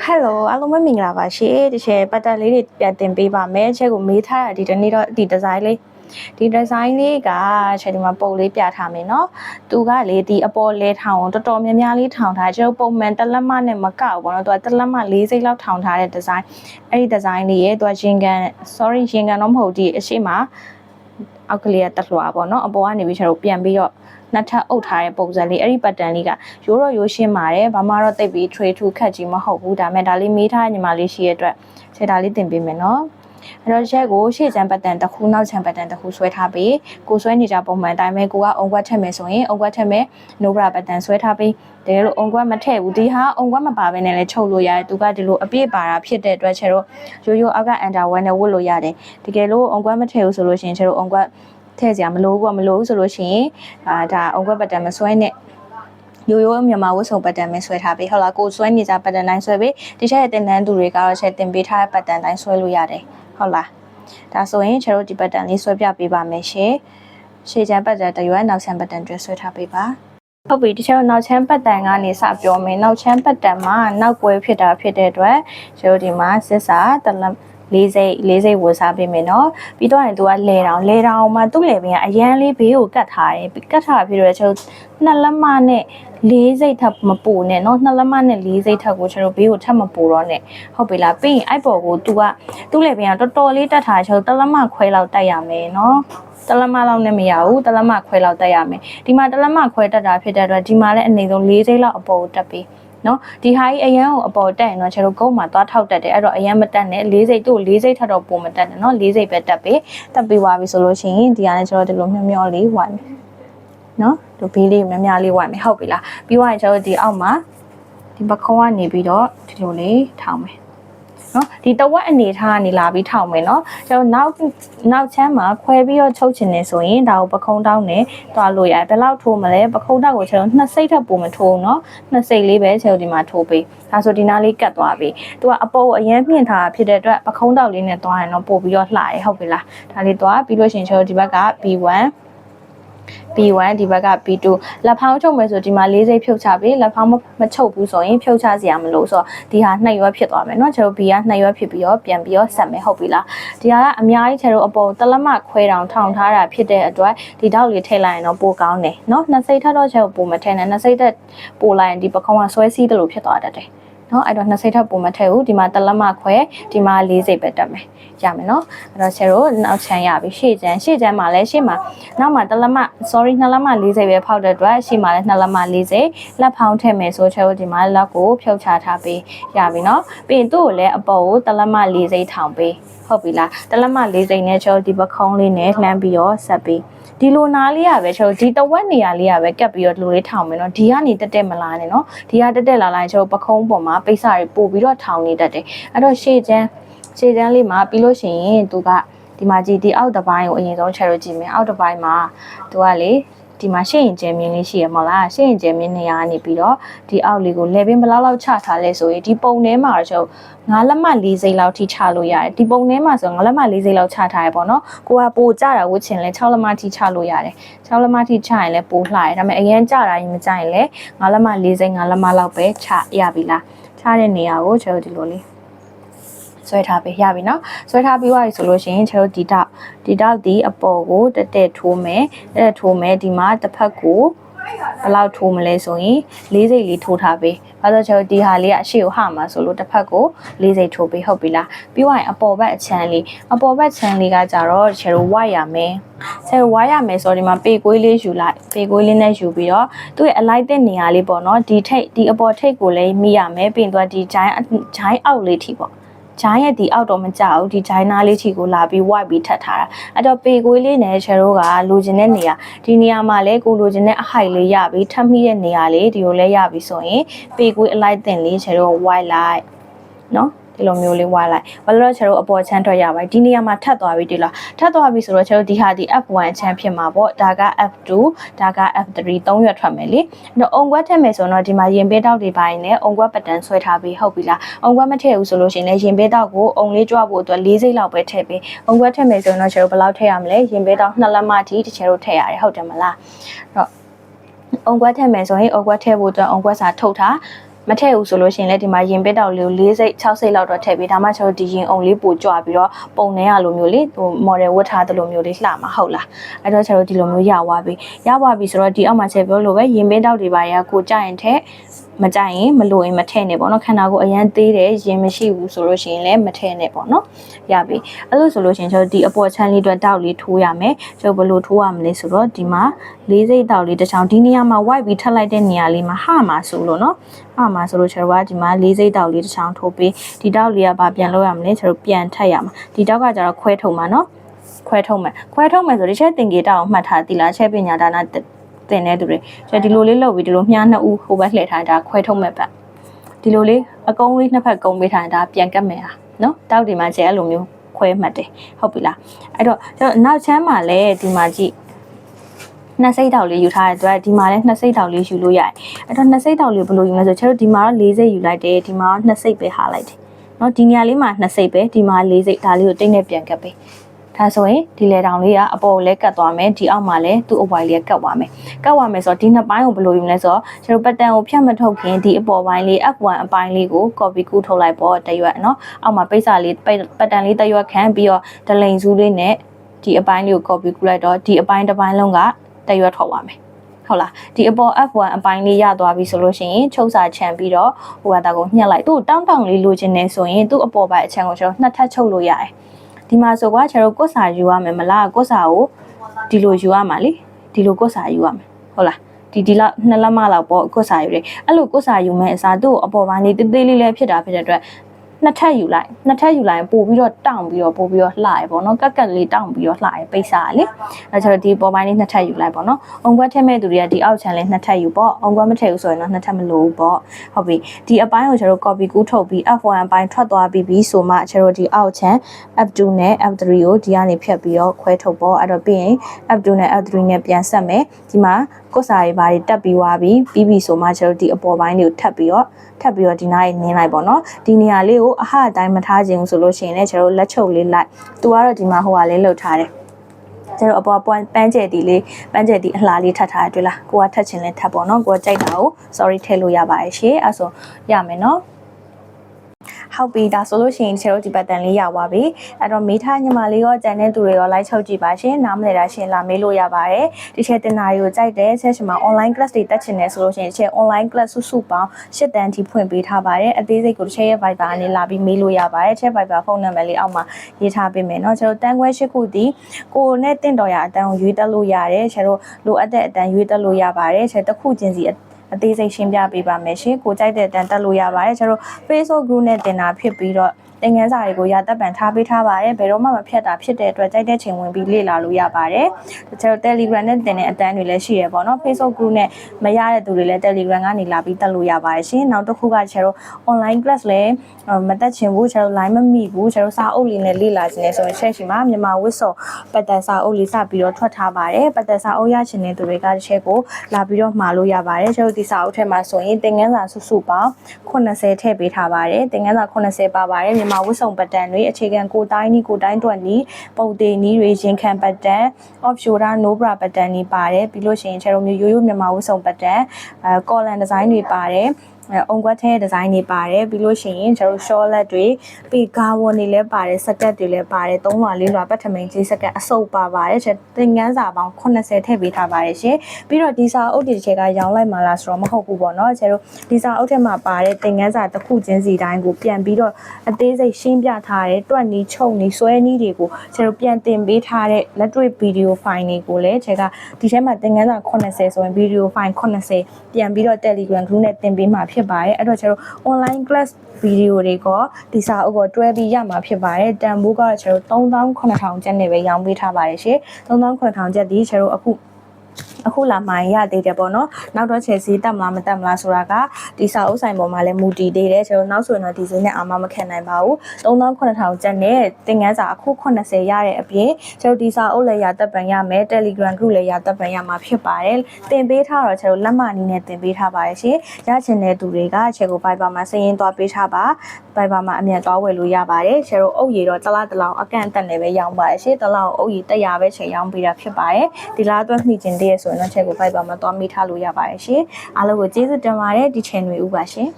Hello အားလုံးပဲမင်္ဂလာပါရှင်။ဒီချေပတ်တက်လေးတွေပြန်တင်ပေးပါမယ်။ချေကိုမေးထားတာဒီတနေ့တော့ဒီ design လေးဒီ design လေးကချေဒီမှာပုံလေးပြထားမယ်နော်။သူကလေဒီအပေါ်လဲထောင်အောင်တော်တော်များများလေးထောင်ထားချေပုံမှန်တလက်မနဲ့မကောက်ဘောနော်။သူကတလက်မ၄စိတ်လောက်ထောင်ထားတဲ့ design ။အဲ့ဒီ design လေးရဲ့သူကရင်ကန် sorry ရင်ကန်တော့မဟုတ်ဒီအရှိမအောက်ကလေးကတက်လွှာပေါ့နော်။အပေါ်ကနေပြီးချေတို့ပြန်ပြီးတော့ နှစ်ထပ်အုပ်ထားတဲ့ပုံစံလေးအဲ့ဒီပတ်တန်လေးကရိုးတော့ရိုးရှင်းပါတယ်ဘာမှတော့တိတ်ပြီး tray to ခတ်ကြီးမဟုတ်ဘူးဒါမဲ့ဒါလေးမေးထားညီမလေးရှိရဲ့အတွက်ခြေဒါလေးတင်ပေးမယ်နော်အဲ့တော့ရက်ကိုရှေ့ချမ်းပတ်တန်တစ်ခုနောက်ချမ်းပတ်တန်တစ်ခုဆွဲထားပြီးကိုဆွဲနေကြပုံမှန်အတိုင်းပဲကိုကအုံကွက်ထက်မယ်ဆိုရင်အုံကွက်ထက်မယ် no bra ပတ်တန်ဆွဲထားပြီးတကယ်လို့အုံကွက်မထည့်ဘူးဒီဟာအုံကွက်မပါဘဲနဲ့လည်းချုပ်လို့ရတယ်သူကဒီလိုအပြည့်ပါတာဖြစ်တဲ့အတွက်ချက်တော့ရိုးရိုးအောက်က underwear နဲ့ဝတ်လို့ရတယ်တကယ်လို့အုံကွက်မထည့်ဘူးဆိုလို့ရှိရင်ချက်တော့အုံကွက် ထည့်စရာမလိုဘူးကမလိုဘူးဆိုလို့ရှိရင်အာဒါအုံကွက်ပတ်တန်မဆွဲနဲ့ရိုးရိုးမြန်မာဝတ်စုံပတ်တန်ပဲဆွဲထားပေးဟုတ်လားကိုဆွဲနေကြပတ်တန်တိုင်းဆွဲပေးဒီချက်ရဲ့တင်တန်းသူတွေကတော့ချက်တင်ပေးထားတဲ့ပတ်တန်တိုင်းဆွဲလို့ရတယ်ဟုတ်လားဒါဆိုရင်ချက်တို့ဒီပတ်တန်လေးဆွဲပြပေးပါမယ်ရှင်ရှေ့ချမ်းပတ်တန်တရွယ်နောက်ချမ်းပတ်တန်တွေဆွဲထားပေးပါဟုတ်ပြီဒီချက်တော့နောက်ချမ်းပတ်တန်ကနေစပြောမယ်နောက်ချမ်းပတ်တန်မှာနောက်ပွဲဖြစ်တာဖြစ်တဲ့အတွက်ချက်တို့ဒီမှာစစ်စာတလမ် လေးစိတ်လေးစိတ်ဝတ်စားပေးမယ်နော်ပြီးတော့ရင်သူကလဲတောင်လဲတောင်မှာသူ့လေပင်ကအရန်လေးဘေးကိုကတ်ထားတယ်ကတ်ထားပြီးတော့ကျွန်တော်နှစ်လက်မနဲ့လေးစိတ်ထပ်မပူနဲ့နော်နှစ်လက်မနဲ့လေးစိတ်ထပ်ကိုကျွန်တော်ဘေးကိုထပ်မပူတော့နဲ့ဟုတ်ပြီလားပြီးရင်အဲ့ပေါ်ကိုသူကသူ့လေပင်ကတော်တော်လေးတက်ထားကျွန်တော်တလက်မခွဲလောက်တက်ရမယ်နော်တလမလောက်နဲ့မရဘူးတလမခွဲလောက်တက်ရမယ်ဒီမှာတလမခွဲတက်တာဖြစ်တဲ့အတွက်ဒီမှာလည်းအနေဆုံး၄စိတ်လောက်အပေါ်ကိုတက်ပြီး နော်ဒီဟာကြီးအရန်ကိုအပေါ်တက်ရင်တော့ကျွန်တော်ကုန်းမှာသွားထောက်တက်တယ်အဲ့တော့အရန်မတက်နဲ့၄စိတ်တို့၄စိတ်ထပ်တော့ပုံမတက်နဲ့နော်၄စိတ်ပဲတက်ပြီးတက်ပြီးသွားပြီဆိုလို့ရှိရင်ဒီကနေ့ကျွန်တော်ဒီလိုမျောမျောလေးဝိုင်းမယ်နော်ဒီဘေးလေးများများလေးဝိုင်းမယ်ဟုတ်ပြီလားပြီးသွားရင်ကျွန်တော်ဒီအောက်မှာဒီပခုံးကနေပြီးတော့ဒီလိုလေးထောင်မယ် နော်ဒီတဝက်အနေထားကနေလာပြီးထောင်မယ်နော်ကျွန်တော်နောက်နောက်ချမ်းမှာခွဲပြီးတော့ချုပ်ချင်နေဆိုရင်ဒါကိုပခုံးတောင်းနဲ့တွားလို့ရတယ်ဘယ်လောက်ထိုးမလဲပခုံးတောက်ကိုကျွန်တော်နှစ်စိတ်ထပ်ပုံမထိုးနော်နှစ်စိတ်လေးပဲကျွန်တော်ဒီမှာထိုးပေးဒါဆိုဒီနားလေးကတ်သွားပြီသူကအပေါ်အရင်မြင့်ထားတာဖြစ်တဲ့အတွက်ပခုံးတောက်လေးနဲ့တွားရင်တော့ပို့ပြီးတော့လှရဲဟုတ်ပြီလားဒါလေးတွားပြီးလို့ရှိရင်ကျွန်တော်ဒီဘက်က B1 B1 ဒီဘက်က B2 လက်ဖောင်းချုပ်မယ်ဆိုဒီမှာ၄စိတ်ဖြုတ်ချပြီလက်ဖောင်းမချုပ်ဘူးဆိုရင်ဖြုတ်ချစရာမလိုဆိုတော့ဒီဟာနှစ်ရွက်ဖြစ်သွားမယ်เนาะကျွန်တော် B ကနှစ်ရွက်ဖြစ်ပြီးတော့ပြန်ပြီးတော့ဆက်မယ်ဟုတ်ပြီလားဒီဟာကအများကြီးကျွန်တော်အပေါ်တလက်မခွဲတောင်ထောင်ထားတာဖြစ်တဲ့အတွက်ဒီတောက်လေးထည့်လိုက်ရင်တော့ပိုကောင်းတယ်เนาะနှစ်စိတ်ထပ်တော့ကျွန်တော်ပိုမထည့်နဲ့နှစ်စိတ်တက်ပိုလိုက်ရင်ဒီပကုံးကဆွဲစီးတယ်လို့ဖြစ်သွားတတ်တယ် နော်အဲ့တော့နှစ်စိတ်ထပ်ပုံမထည့်ဘူးဒီမှာတလက်မခွဲဒီမှာလေးစိတ်ပဲတက်မယ်ရမယ်နော်အဲ့တော့ဆယ်တို့နောက်ချမ်းရပြီရှေ့ချမ်းရှေ့ချမ်းမှာလည်းရှေ့မှာနောက်မှာတလက်မ sorry နှစ်လက်မလေးစိတ်ပဲဖောက်တဲ့အတွက်ရှေ့မှာလည်းနှစ်လက်မလေးစိတ်လက်ဖောင်းထည့်မယ်ဆိုချယ်တို့ဒီမှာလက်ကိုဖြုတ်ချထားပေးရပြီနော်ပြီးရင်သူ့ကိုလည်းအပေါ်ကိုတလက်မလေးစိတ်ထောင်ပေးဟုတ်ပြီလားတလက်မလေးစိတ်နဲ့ချောဒီပခုံးလေးနဲ့လှမ်းပြီးတော့ဆက်ပေး ဒီလိုနားလေးရပဲကျွန်တော်ဒီတဝက်နေရာလေးရပဲကပ်ပြီးတော့ဒီလိုလေးထောင်မယ်နော်ဒီကနေတက်တက်မလာနဲ့နော်ဒီကတက်တက်လာလိုက်ကျွန်တော်ပခုံးပေါ်မှာပိတ်စာတွေပို့ပြီးတော့ထောင်နေတတ်တယ်အဲ့တော့ရှေ့ချမ်းရှေ့ချမ်းလေးမှာပြီးလို့ရှိရင်သူကဒီမှာကြည့်ဒီအောက်တစ်ပိုင်းကိုအရင်ဆုံးချက်လို့ကြည့်မယ်အောက်တစ်ပိုင်းမှာသူကလေ ဒီမှာရှေ့ရင်ကျဲမြင်းလေးရှိရမလားရှေ့ရင်ကျဲမြင်းနေရာကနေပြီးတော့ဒီအောက်လေးကို level ဘယ်လောက်လောက်ချထားလဲဆိုရင်ဒီပုံထဲမှာတော့ကျွန်တော်ငါးလက်မ၄စိမ့်လောက်ထိချလို့ရတယ်ဒီပုံထဲမှာဆိုငါးလက်မ၄စိမ့်လောက်ချထားရပေါ့နော်ကိုကပိုကြတာဝတ်ချင်လဲ6လက်မထိချလို့ရတယ်6လက်မထိချရင်လဲပိုလှရတယ်ဒါပေမဲ့အရင်ကြတာရင်မကြရင်လဲငါးလက်မ၄စိမ့်ငါးလက်မလောက်ပဲချရပြီလားချတဲ့နေရာကိုကျွန်တော်ဒီလိုလေး ဆွဲထားပေးရပြီနော်ဆွဲထားပြီးသွားပြီဆိုလို့ရှိရင်ကျွန်တော်ဒီတောက်ဒီတောက်ဒီအပေါ်ကိုတက်တက်ထိုးမယ်တက်တက်ထိုးမယ်ဒီမှာတစ်ဖက်ကိုဘယ်လောက်ထိုးမလဲဆိုရင်၄စိတ်လေးထိုးထားပေး။ဘာလို့ကျွန်တော်ဒီဟာလေးကအရှိကိုဟမှာဆိုလို့တစ်ဖက်ကို၄စိတ်ထိုးပေးဟုတ်ပြီလား။ပြီးရင်အပေါ်ဘက်အချမ်းလေးအပေါ်ဘက်ချမ်းလေးကကြတော့ချယ်လိုဝိုက်ရမယ်။ချယ်လိုဝိုက်ရမယ်ဆိုတော့ဒီမှာပေကွေးလေးယူလိုက်။ပေကွေးလေးနဲ့ယူပြီးတော့သူ့ရဲ့အလိုက်တဲ့နေရာလေးပေါ့နော်။ဒီထိပ်ဒီအပေါ်ထိပ်ကိုလည်းမိရမယ်။ပြီးရင်သူကဒီဂျိုင်းဂျိုင်းအောက်လေးထိပေါ့။ ဂျိုင်းရဲ့ဒီအောက်တော့မကြဘူးဒီဂျိုင်းနာလေးချီကိုလာပြီး white ပြီးထပ်ထားတာအဲ့တော့ပေကွေးလေးနဲ့ချယ်တို့ကလိုချင်တဲ့နေရာဒီနေရာမှာလဲကိုလိုချင်တဲ့အဟိုက်လေးရပြီးထပ်မိတဲ့နေရာလေးဒီကိုလဲရပြီးဆိုရင်ပေကွေးအလိုက်တင်လေးချယ်တို့ white လိုက်နော် ဒီလိုမျိုးလေးဝါလိုက်ဘာလို့လဲကျွန်တော်အပေါ်ချမ်းထွက်ရပါဒီနေရာမှာထပ်သွားပြီဒီလားထပ်သွားပြီဆိုတော့ကျွန်တော်ဒီဟာဒီ F1 ချမ်းဖြစ်မှာပေါ့ဒါက F2 ဒါက F3 သုံးရွက်ထွက်မယ်လေအဲ့တော့အုံကွက်ထည့်မယ်ဆိုတော့ဒီမှာရင်ပေးတောက်တွေပိုင်းနဲ့အုံကွက်ပတန်ဆွဲထားပြီးဟုတ်ပြီလားအုံကွက်မထည့်ဘူးဆိုလို့ရှိရင်လည်းရင်ပေးတောက်ကိုအုံလေးကြွဖို့အတွက်၄စိတ်လောက်ပဲထည့်ပေးအုံကွက်ထည့်မယ်ဆိုတော့ကျွန်တော်ဘယ်လောက်ထည့်ရမလဲရင်ပေးတောက်နှစ်လက်မထိတစ်ချေတို့ထည့်ရတယ်ဟုတ်တယ်မလားအဲ့တော့အုံကွက်ထည့်မယ်ဆိုရင်အုံကွက်ထည့်ဖို့အတွက်အုံကွက်စာထုတ်ထား မထည့်ဘူးဆိုလို့ရှိရင်လည်းဒီမှာရင်ပစ်တောက်လေးကို၄စိတ်6စိတ်လောက်တော့ထည့်ပြီးဒါမှကျွန်တော်ဒီရင်အောင်လေးပိုကြွပြီးတော့ပုံနေရလိုမျိုးလေးဟို model ဝတ်ထားတဲ့လိုမျိုးလေးလှမှာဟုတ်လားအဲ့တော့ကျွန်တော်ဒီလိုမျိုးရသွားပြီရသွားပြီဆိုတော့ဒီအောက်မှာချက်ပြောလို့ပဲရင်ပစ်တောက်တွေပါရကိုကြရင်ထက် မကြရင်မလို့ရင်မထည့်နဲ့ပေါ့နော်ခန္ဓာကိုယ်အရန်သေးတယ်ရင်မရှိဘူးဆိုလို့ရှိရင်လည်းမထည့်နဲ့ပေါ့နော်ရပြီအဲ့လိုဆိုလို့ရှိရင်ကျွန်တော်ဒီအပေါ်ချမ်းလေးအတွက်တောက်လေးထိုးရမယ်ကျွန်တော်ဘယ်လိုထိုးရမလဲဆိုတော့ဒီမှာလေးစိတ်တောက်လေးတစ်ချောင်းဒီနေရာမှာ white ပြီးထပ်လိုက်တဲ့နေရာလေးမှာဟာမှာဆိုလို့နော်ဟာမှာဆိုလို့ကျွန်တော်ကဒီမှာလေးစိတ်တောက်လေးတစ်ချောင်းထိုးပြီးဒီတောက်လေးကဘာပြန်လုပ်ရမလဲကျွန်တော်ပြန်ထပ်ရမှာဒီတောက်ကကျတော့ခွဲထုံမှာနော်ခွဲထုံမယ်ခွဲထုံမယ်ဆိုဒီချက်တင်ကြီးတောက်အောင်မှတ်ထားသီလားချက်ပညာဒါနာ တင်တဲ့သူတွေကျွန်တော်ဒီလိုလေးလုပ်ပြီးဒီလိုမြားနှစ်ဦးဟိုဘက်လှည့်ထားတာခွဲထုံမဲ့ပတ်ဒီလိုလေးအကုံးလေးနှစ်ဖက်ကုံပေးထားတာပြန်ကတ်မယ်ဟာနော်တောက်ဒီမှာကျဲအဲ့လိုမျိုးခွဲမှတ်တယ်ဟုတ်ပြီလားအဲ့တော့ကျွန်တော်နောက်ချမ်းမှာလည်းဒီမှာကြည့်နှစ်စိတ်တောက်လေးယူထားတဲ့အတွက်ဒီမှာလည်းနှစ်စိတ်တောက်လေးယူလို့ရတယ်အဲ့တော့နှစ်စိတ်တောက်လေးဘယ်လိုယူမလဲဆိုကျွန်တော်ဒီမှာတော့၄စိတ်ယူလိုက်တယ်ဒီမှာတော့နှစ်စိတ်ပဲဟာလိုက်တယ်နော်ဒီနေရာလေးမှာနှစ်စိတ်ပဲဒီမှာ၄စိတ်ဒါလေးကိုတိတ်နဲ့ပြန်ကပ်ပေး ဒါဆိုရင်ဒီလေတောင်လေးကအပေါ်ကိုလည်းကတ်သွားမယ်ဒီအောက်မှာလည်းသူ့အဝိုင်လေးကတ်သွားမယ်ကတ်သွားမယ်ဆိုတော့ဒီနှစ်ပိုင်းကိုဘယ်လိုယူမလဲဆိုတော့ကျွန်တော်ပတ်တန်ကိုဖြတ်မထုတ်ခင်ဒီအပေါ်ပိုင်းလေး F1 အပိုင်းလေးကို copy ကူးထုတ်လိုက်ပေါ့တရွက်နော်အောက်မှာပိတ်စာလေးပတ်တန်လေးတရွက်ခံပြီးတော့ဒလိန်စုလေးနဲ့ဒီအပိုင်းလေးကို copy ကူးလိုက်တော့ဒီအပိုင်းတစ်ပိုင်းလုံးကတရွက်ထုတ်သွားမယ်ဟုတ်လားဒီအပေါ် F1 အပိုင်းလေးရသွားပြီဆိုလို့ရှိရင်ချုပ်စာချန်ပြီးတော့ဟိုဟာတာကိုညှက်လိုက်သူ့တောင်းတောင်းလေးလိုချင်နေဆိုရင်သူ့အပေါ်ပိုင်းအချန်ကိုကျွန်တော်နှစ်ထပ်ချုပ်လို့ရတယ် ဒီမှာဆိုကွာကျွန်တော်ကိုယ်စာယူရမယ်မလားကိုယ်စာကိုဒီလိုယူရမှာလေဒီလိုကိုယ်စာယူရမယ်ဟုတ်လားဒီဒီလောက်နှစ်လက်မလောက်ပေါ့ကိုယ်စာယူတယ်အဲ့လိုကိုယ်စာယူမဲ့အစားသူ့အပေါ်ပိုင်းလေးတေးသေးလေးလေးဖြစ်တာဖြစ်တဲ့အတွက် နှစ်ထပ်ယူလိုက်နှစ်ထပ်ယူလိုက်ရင်ပို့ပြီးတော့တောင့်ပြီးတော့ပို့ပြီးတော့လှရပေါ့နော်ကက်ကက်လေးတောင့်ပြီးတော့လှရပိတ်စာလေအဲကျတော့ဒီပေါ်ပိုင်းလေးနှစ်ထပ်ယူလိုက်ပေါ့နော်အုံကွက်ထည့်မဲ့သူတွေကဒီအောက်ချန်လေးနှစ်ထပ်ယူပေါ့အုံကွက်မထည့်ဘူးဆိုရင်တော့နှစ်ထပ်မလိုဘူးပေါ့ဟုတ်ပြီဒီအပိုင်းကိုကျတော့ copy ကူးထုတ်ပြီး F1 အပိုင်းထွက်သွားပြီးပြီဆိုမှကျတော့ဒီအောက်ချန် F2 နဲ့ F3 ကိုဒီကနေဖြတ်ပြီးတော့ခွဲထုတ်ပေါ့အဲ့တော့ပြီးရင် F2 နဲ့ F3 နဲ့ပြန်ဆက်မယ်ဒီမှာ ကိုယ်စာရေးဘာတွေတက်ပြီးွားပြီးပြီးပြီဆိုမှကျတော့ဒီအပေါ်ပိုင်းတွေကိုထပ်ပြီးတော့ထပ်ပြီးတော့ဒီနားရေးနင်းလိုက်ပေါ့နော်ဒီနေရာလေးကိုအဟအတိုင်းမထားခြင်းဆိုလို့ရှိရင်လည်းကျတော့လက်ချုပ်လေးလိုက်သူကတော့ဒီမှာဟိုဟာလေးလှုပ်ထားတယ်ကျတော့အပေါ်ပွန်းပန်းကျဲတီလေးပန်းကျဲတီအလှလေးထပ်ထားရတွေ့လားကိုကထပ်ချင်လဲထပ်ပေါ့နော်ကိုကကြိုက်တာကို sorry ထည့်လို့ရပါတယ်ရှင်အဲဆိုရမယ်နော် ဟုတ်ပြီဒါဆိုလို့ရှိရင်ချေတို့ဒီပတ်တန်လေးရပါပြီအဲ့တော့မေးထားညီမလေးရောကြံတဲ့သူတွေရော like ချုပ်ကြည့်ပါရှင်နားမလည်တာရှင်လာမေးလို့ရပါတယ်ဒီချက်တင်နာရီကိုကြိုက်တယ်ဆက်ရှင်မှာ online class တွေတက်ချင်တယ်ဆိုလို့ရှိရင်ချက် online class စုစုပေါင်း၈တန်းထိဖွင့်ပေးထားပါတယ်အသေးစိတ်ကိုတစ်ချက်ရဲ့ Viber အနေလာပြီးမေးလို့ရပါတယ်ချက် Viber ဖုန်းနံပါတ်လေးအောက်မှာရေးထားပေးမယ်เนาะချက်တို့တန်းခွဲ၈ခုဒီကိုနဲ့တင့်တော်ရအတန်းကိုရွေးတက်လို့ရတယ်ချက်တို့လိုအပ်တဲ့အတန်းရွေးတက်လို့ရပါတယ်ချက်တစ်ခုချင်းစီ အသေးစိတ်ရှင်းပြပေးပါမယ်ရှင်ကိုကြိုက်တဲ့တန်တက်လို့ရပါတယ်ကျွန်တော် Facebook group နဲ့တင်တာဖြစ်ပြီးတော့ တင်ငန်းစာတွေကိုရတက်ပံထားပေးထားပါတယ်ဘယ်တော့မှမဖြတ်တာဖြစ်တဲ့အတွက်ကြိုက်တဲ့ချိန်ဝင်ပြီးလေ့လာလို့ရပါတယ်ကျွန်တော် Telegram နဲ့တင်တဲ့အတန်းတွေလည်းရှိရပေါ့နော် Facebook group နဲ့မရတဲ့သူတွေလည်း Telegram ကနေလာပြီးတက်လို့ရပါတယ်ရှင်နောက်တစ်ခုကကျွန်တော် online class လည်းမတက်ချင်ဘူးကျွန်တော် line မမိဘူးကျွန်တော်စာအုပ်လေးနဲ့လေ့လာခြင်းနဲ့ဆိုရင်ချက်ရှိမှာမြန်မာဝစ်စော်ပတ်သက်စာအုပ်လေးစပြီးတော့ထွက်ထားပါတယ်ပတ်သက်စာအုပ်ရချင်တဲ့သူတွေကတစ်ချက်ကိုလာပြီးတော့မှာလို့ရပါတယ်ကျွန်တော်ဒီစာအုပ်ထဲမှာဆိုရင်တင်ငန်းစာစုစုပေါင်း80ထည့်ပေးထားပါတယ်တင်ငန်းစာ80ပါပါတယ်မြန်မာဝစ်စုံပတ်တန်တွေအခြေခံကိုတိုင်းနီးကိုတိုင်းတွက်နီးပုံသေးနီးတွေရင်ခံပတ်တန် offshore no bra ပတ်တန်နီးပါတယ်ပြီးလို့ရှိရင်ကျွန်တော်မျိုးရိုးရိုးမြန်မာဝစ်စုံပတ်တန်အဲ collar design တွေပါတယ် အဲအုံကွက်ထဲဒီဇိုင်းတွေပါတယ်ပြီးလို့ရှိရင်ကျွန်တော် short တွေပြီးဂါဝန်တွေလည်းပါတယ်စကတ်တွေလည်းပါတယ်၃လွှာ၄လွှာပတ်ထမိန်ကြီးစကတ်အစုပ်ပါပါတယ်ချက်သင်ငန်းစာပေါင်း80ထည့်ပေးထားပါတယ်ရှင်ပြီးတော့ဒီစာအုပ်တွေတစ်ချက်ကရောင်းလိုက်မှလားဆိုတော့မဟုတ်ဘူးပေါ့နော်ကျတို့ဒီစာအုပ်ထဲမှာပါတဲ့သင်ငန်းစာတစ်ခုချင်းစီတိုင်းကိုပြန်ပြီးတော့အသေးစိတ်ရှင်းပြထားတဲ့တွက်နီးချုပ်နီးဆွဲနီးတွေကိုကျတို့ပြန်တင်ပေးထားတဲ့လက်တွေ့ဗီဒီယိုဖိုင်တွေကိုလည်းချက်ကဒီထဲမှာသင်ငန်းစာ80ဆိုရင်ဗီဒီယိုဖိုင်80ပြန်ပြီးတော့ Telegram group နဲ့တင်ပေးမှာဖြစ်ပါတယ်အဲ့တော့ကျတို့ online class ဗီဒီယိုတွေကဒီစာအုပ်ကိုတွဲပြီးရမှာဖြစ်ပါတယ်တန်ဖိုးကတော့ကျတို့3900ကျပ်နဲ့ပဲရောင်းပေးထားပါတယ်ရှင်3900ကျပ်ဒီကျတို့အခု အခုလာမှရသေးတယ်ပေါ့နော်နောက်တော့ချယ်စီတက်မလားမတက်မလားဆိုတာကဒီစာအုပ်ဆိုင်ပေါ်မှာလည်းမူတည်သေးတယ်ကျွန်တော်နောက်ဆိုရင်တော့ဒီဈေးနဲ့အာမမခံနိုင်ပါဘူး3900ကျပ်နဲ့သင်ငန်းစာအခု80ရတဲ့အပြင်ကျွန်တော်ဒီစာအုပ်လည်းရတက်ပံရမယ် Telegram group လည်းရတက်ပံရမှာဖြစ်ပါတယ်တင်ပေးထားတော့ကျွန်တော်လက်မနီးနဲ့တင်ပေးထားပါတယ်ရှင်ရချင်တဲ့သူတွေကချက်ကို Viber မှာစရင်သွားပေးထားပါ Viber မှာအမြန်သွားဝယ်လို့ရပါတယ်ကျွန်တော်အုပ်ရည်တော့တစ်လားတစ်လောင်အကန့်အသတ်နဲ့ပဲရောင်းပါတယ်ရှင်တစ်လောက်အုပ်ရည်100ပဲချိန်ရောင်းပေးတာဖြစ်ပါတယ်ဒီလားအတွက်မှီကျင်တဲ့ဆိုရင်တော့ချက်ကို Viber မှာသွားမိထားလို့ရပါတယ်ရှင်အားလုံးကိုကျေးဇူးတင်ပါတယ်ဒီ channel ဥပါရှင်